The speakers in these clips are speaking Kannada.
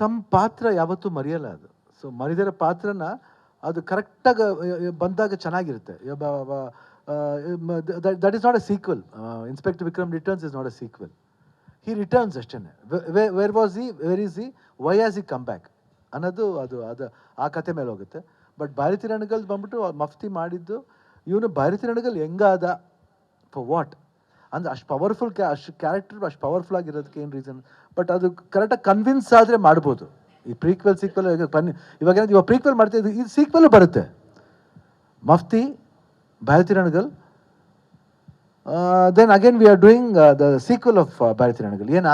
ಸಮ್ ಪಾತ್ರ ಯಾವತ್ತೂ ಮರೆಯಲ್ಲ ಅದು. ಸೊ ಮರಿದಿರೋ ಪಾತ್ರನ ಅದು ಕರೆಕ್ಟಾಗಿ, ಬಂದಾಗ ಚೆನ್ನಾಗಿರುತ್ತೆ. That is not a sequel Inspector Vikram returns is not a sequel he returns ಅಷ್ಟೇ where was he where is he why has he come back ಅನ್ನೋದು ಅದು ಅದು ಆ ಕತೆ ಮೇಲೆ ಹೋಗುತ್ತೆ. ಬಟ್ ಭಾರತಿ ರಣಗಲ್ ಬಂದ್ಬಿಟ್ಟು ಮಫ್ತಿ ಮಾಡಿದ್ದು, ಇವನು ಭಾರತಿ ರಣಗಲ್ ಹೆಂಗಾದ? ಫಾರ್ ವಾಟ್ ಅಂದ್ರೆ ಅಷ್ಟು ಪವರ್ಫುಲ್ ಕ್ಯಾ ಅಷ್ಟು ಕ್ಯಾರೆಕ್ಟರ್ ಅಷ್ಟು ಪವರ್ಫುಲ್ ಆಗಿರೋದಕ್ಕೆ ಏನು ರೀಸನ್ ಬಟ್ ಅದು ಕರೆಕ್ಟಾಗಿ ಕನ್ವಿನ್ಸ್ ಆದರೆ ಮಾಡ್ಬೋದು. ಈ ಪ್ರೀಕ್ವೆಲ್ ಸೀಕ್ವೆಲ್ ಬನ್ನಿ. ಇವಾಗ ಏನಾದ್ರು ಇವಾಗ ಪ್ರೀಕ್ವೆಲ್ ಮಾಡ್ತಿದ್ದು ಇದು ಸೀಕ್ವೆಲ್ ಬರುತ್ತೆ. Mufti Bharathi Ranagal then again we are doing the sequel of Bharathi Ranagal ಏನು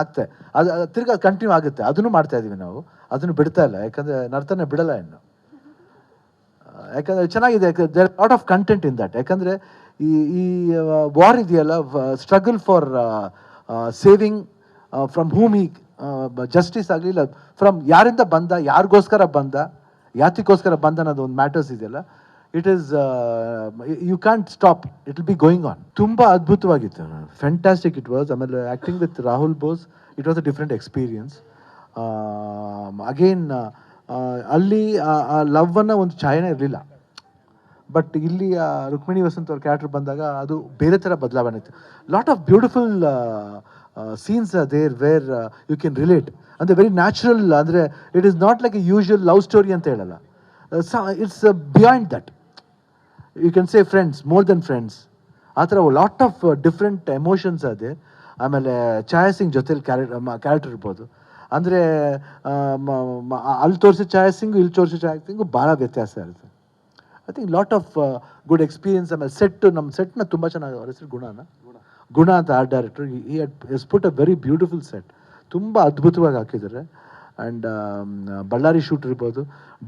ಅದು ತಿರ್ಗಾ ಕಂಟಿನ್ಯೂ ಆಗುತ್ತೆ. ಅದನ್ನು ಮಾಡ್ತಾ ಇದ್ದೀವಿ ನಾವು. ಅದನ್ನು ಬಿಡ್ತಾ ಇಲ್ಲ. ಯಾಕಂದರೆ ನರ್ತನ ಬಿಡಲ್ಲ ಇನ್ನು. ಯಾಕಂದ್ರೆ ಚೆನ್ನಾಗಿದೆ there lot of content in that ಯಾಕಂದ್ರೆ ಈ ಈ ವಾರ್ ಇದೆಯಲ್ಲ struggle for saving from whom ಈ ಜಸ್ಟಿಸ್ ಆಗಲಿಲ್ಲ. ಫ್ರಮ್ ಯಾರಿಂದ ಬಂದ, ಯಾರಿಗೋಸ್ಕರ ಬಂದ ಯಾತಿಗೋಸ್ಕರ ಬಂದ ಅನ್ನೋದು ಒಂದು ಮ್ಯಾಟರ್ಸ್ ಇದೆಯಲ್ಲ. It is you can't stop it will be going on ತುಂಬ ಅದ್ಭುತವಾಗಿತ್ತು. ಫ್ಯಾಂಟಾಸ್ಟಿಕ್ ಇಟ್ ವಾಸ್ ಆಮೇಲೆ acting with Rahul Bose it was a different experience again ಅಲ್ಲಿ, ಆ ಲವ್ ಲವ್ವನ್ನು ಒಂದು ಛಾಯೆನೇ ಇರಲಿಲ್ಲ. ಬಟ್ ಇಲ್ಲಿ, ಆ, ರುಕ್ಮಿಣಿ ವಸಂತ್ ಅವ್ರ ಕ್ಯಾರೆಕ್ಟರ್ ಬಂದಾಗ ಅದು ಬೇರೆ ಥರ ಬದಲಾವಣೆ ಇತ್ತು. Lot of beautiful scenes there where you can relate ಅಂದರೆ ವೆರಿ ನ್ಯಾಚುರಲ್ ಅಂದರೆ it is not like a usual love story ಅಂತ ಹೇಳಲ್ಲ. It's beyond that you can say friends more than friends ಆ ಥರ ಲಾಟ್ ಆಫ್ ಡಿಫ್ರೆಂಟ್ ಎಮೋಷನ್ಸ್ ಅದೇ ಆಮೇಲೆ ಛಾಯಾ ಸಿಂಗ್ ಜೊತೆಲಿ ಕ್ಯಾರೆಕ್ಟರ್ ಕ್ಯಾರೆಕ್ಟರ್ ಇರ್ಬೋದು. ಅಂದರೆ ಅಲ್ಲಿ ತೋರಿಸಿದ ಛಾಯಾ ಸಿಂಗು ಇಲ್ಲಿ ತೋರಿಸಿದ ಚಾಯ್ಸಿಂಗು ಸಿಂಗು ಭಾಳ ವ್ಯತ್ಯಾಸ ಇರುತ್ತೆ. I think lot of good experience ಆಮೇಲೆ ಸೆಟ್ಟು ನಮ್ಮ ಸೆಟ್ನ ತುಂಬ ಚೆನ್ನಾಗಿ ಹೆಸರು ಗುಣನ? ಗುಣ. ಅಂತ art director he has put a very beautiful set ತುಂಬ ಅದ್ಭುತವಾಗಿ ಹಾಕಿದ್ದಾರೆ. ಆ್ಯಂಡ್ ಬಳ್ಳಾರಿ ಶೂಟ್ ಇರ್ಬೋದು.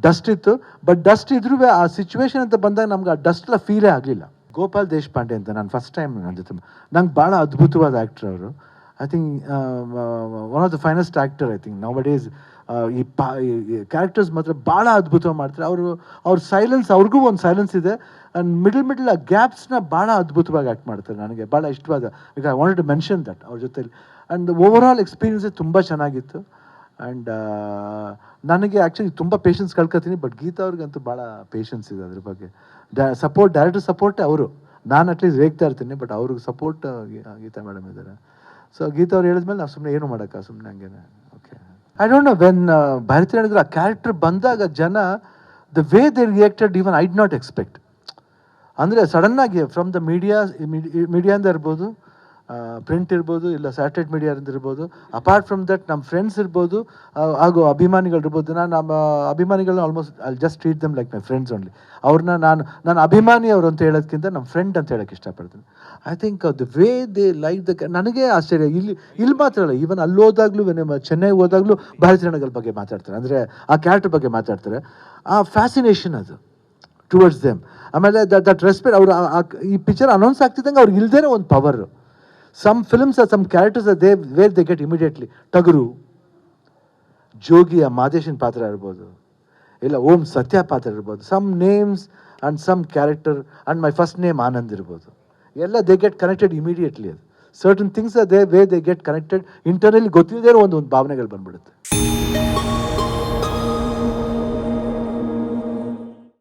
ಡಸ್ಟ್ ಇತ್ತು ಬಟ್ ಡಸ್ಟ್ ಇದ್ರೂ ಆ ಸಿಚುವೇಶನ್ ಅಂತ ಬಂದಾಗ ನಮ್ಗೆ ಆ ಡಸ್ಟ್ ಎಲ್ಲ ಫೀಲೇ ಆಗಲಿಲ್ಲ. ಗೋಪಾಲ್ ದೇಶಪಾಂಡೆ ಅಂತ ನಾನು ಫಸ್ಟ್ ಟೈಮ್ ನನ್ನ ಜೊತೆ ನಂಗೆ ಭಾಳ ಅದ್ಭುತವಾದ ಆ್ಯಕ್ಟ್ರ್ ಅವರು. I think one of the finest actor I think now is ಈ ಪಾ ಕ್ಯಾರೆಕ್ಟರ್ಸ್ ಮಾತ್ರ ಭಾಳ ಅದ್ಭುತವಾಗಿ ಮಾಡ್ತಾರೆ. ಅವರು, ಅವ್ರ ಸೈಲೆನ್ಸ್ ಅವ್ರಿಗೂ ಒಂದು ಸೈಲೆನ್ಸ್ ಇದೆ. ಆ್ಯಂಡ್ ಮಿಡಲ್ ಮಿಡಲ್ ಆ ಗ್ಯಾಪ್ಸ್ನ ಭಾಳ ಅದ್ಭುತವಾಗಿ ಆ್ಯಕ್ಟ್ ಮಾಡ್ತಾರೆ ನನಗೆ. ಭಾಳ ಇಷ್ಟವಾದ, ಈಗ I want to mention that ಅವ್ರ ಜೊತೆಲಿ. ಆ್ಯಂಡ್ ಓವರ್ ಆಲ್ ಎಕ್ಸ್ಪೀರಿಯನ್ಸೇ ತುಂಬ ಚೆನ್ನಾಗಿತ್ತು. ಆ್ಯಂಡ್ ನನಗೆ ಆ್ಯಕ್ಚುಲಿ ತುಂಬ ಪೇಷನ್ಸ್ ಕಳ್ಕೊತೀನಿ ಬಟ್ ಗೀತಾ ಅವ್ರಿಗಂತೂ ಭಾಳ ಪೇಷನ್ಸ್ ಇದೆ ಅದ್ರ ಬಗ್ಗೆ. ಡ ಸಪೋರ್ಟ್ ಡೈರೆಕ್ಟರ್ ಸಪೋರ್ಟೇ ಅವರು. ನಾನು ಅಟ್ಲೀಸ್ಟ್ ರೇಗ್ತಾ ಇರ್ತೀನಿ ಬಟ್ ಅವ್ರಿಗೆ ಸಪೋರ್ಟ್ ಗೀತಾ ಮೇಡಮ್ ಇದ್ದಾರೆ. ಸೊ ಗೀತಾ ಅವ್ರು ಹೇಳಿದ್ಮೇಲೆ ನಾವು ಸುಮ್ಮನೆ ಏನು ಮಾಡೋಕ್ಕ ಸುಮ್ಮನೆ ಹಂಗೇನೆ. Okay I don't know when Bharathi ಹೇಳಿದ್ರು, ಆ ಕ್ಯಾರೆಕ್ಟರ್ ಬಂದಾಗ ಜನ the way they reacted even I did not expect ಅಂದರೆ ಸಡನ್ನಾಗಿ ಫ್ರಮ್ ದ ಮೀಡಿಯಾ ಮೀಡಿಯಾಯಿಂದ ಇರ್ಬೋದು ಪ್ರಿಂಟ್ ಇರ್ಬೋದು ಇಲ್ಲ ಸ್ಯಾಟಲೈಟ್ ಮೀಡಿಯಾದಿಂದ ಇರ್ಬೋದು. ಅಪಾರ್ಟ್ ಫ್ರಮ್ ದಟ್ ನಮ್ಮ ಫ್ರೆಂಡ್ಸ್ ಇರ್ಬೋದು ಹಾಗೂ ಅಭಿಮಾನಿಗಳು ಇರ್ಬೋದು. ನಾನು, ನಮ್ಮ ಅಭಿಮಾನಿಗಳನ್ನ almost I just treat them like my friends only ಅವ್ರನ್ನ ನಾನು ನಾನು ಅಭಿಮಾನಿ ಅವರು ಅಂತ ಹೇಳೋದಕ್ಕಿಂತ ನಮ್ಮ ಫ್ರೆಂಡ್ ಅಂತ ಹೇಳೋಕ್ಕೆ ಇಷ್ಟಪಡ್ತೀನಿ. I think the way they like the ನನಗೆ ಆಶ್ಚರ್ಯ. ಇಲ್ಲಿ ಇಲ್ಲಿ ಮಾತ್ರ ಅಲ್ಲ ಈವನ್ ಅಲ್ಲಿ ಹೋದಾಗಲೂ ಚೆನ್ನೈ ಹೋದಾಗಲೂ ಭಾರತ ಜನಗಳ ಬಗ್ಗೆ ಮಾತಾಡ್ತಾರೆ. ಅಂದರೆ ಆ ಕ್ಯಾರೆಕ್ಟರ್ ಬಗ್ಗೆ ಮಾತಾಡ್ತಾರೆ. ಆ ಫ್ಯಾಸಿನೇಷನ್ ಅದು ಟುವರ್ಡ್ಸ್ ದೆಮ್ ಆಮೇಲೆ ದಟ್ ದಟ್ ರೆಸ್ಪೆಕ್ಟ್ ಅವರು ಈ ಪಿಕ್ಚರ್ ಅನೌನ್ಸ್ ಆಗ್ತಿದ್ದಂಗೆ ಅವ್ರಿಗೆ ಇಲ್ದೇನೆ ಒಂದು power some films some characters they where they get immediately Tagaru ಜೋಗಿಯ ಮಾದೇಶನ್ ಪಾತ್ರ ಇರ್ಬೋದು. ಇಲ್ಲ, ಓಂ ಸತ್ಯ ಪಾತ್ರ ಇರ್ಬೋದು. Some names and some character and my first name Anand ಇರ್ಬೋದು. ಎಲ್ಲ ದೇ ಗೆಟ್ ಕನೆಕ್ಟೆಡ್ ಇಮಿಡಿಯೇಟ್ಲಿ ಅದು certain things they way they get connected internally ಗೊತ್ತಿಲ್ಲದೇ ಒಂದು ಒಂದು ಭಾವನೆಗಳು ಬಂದ್ಬಿಡುತ್ತೆ.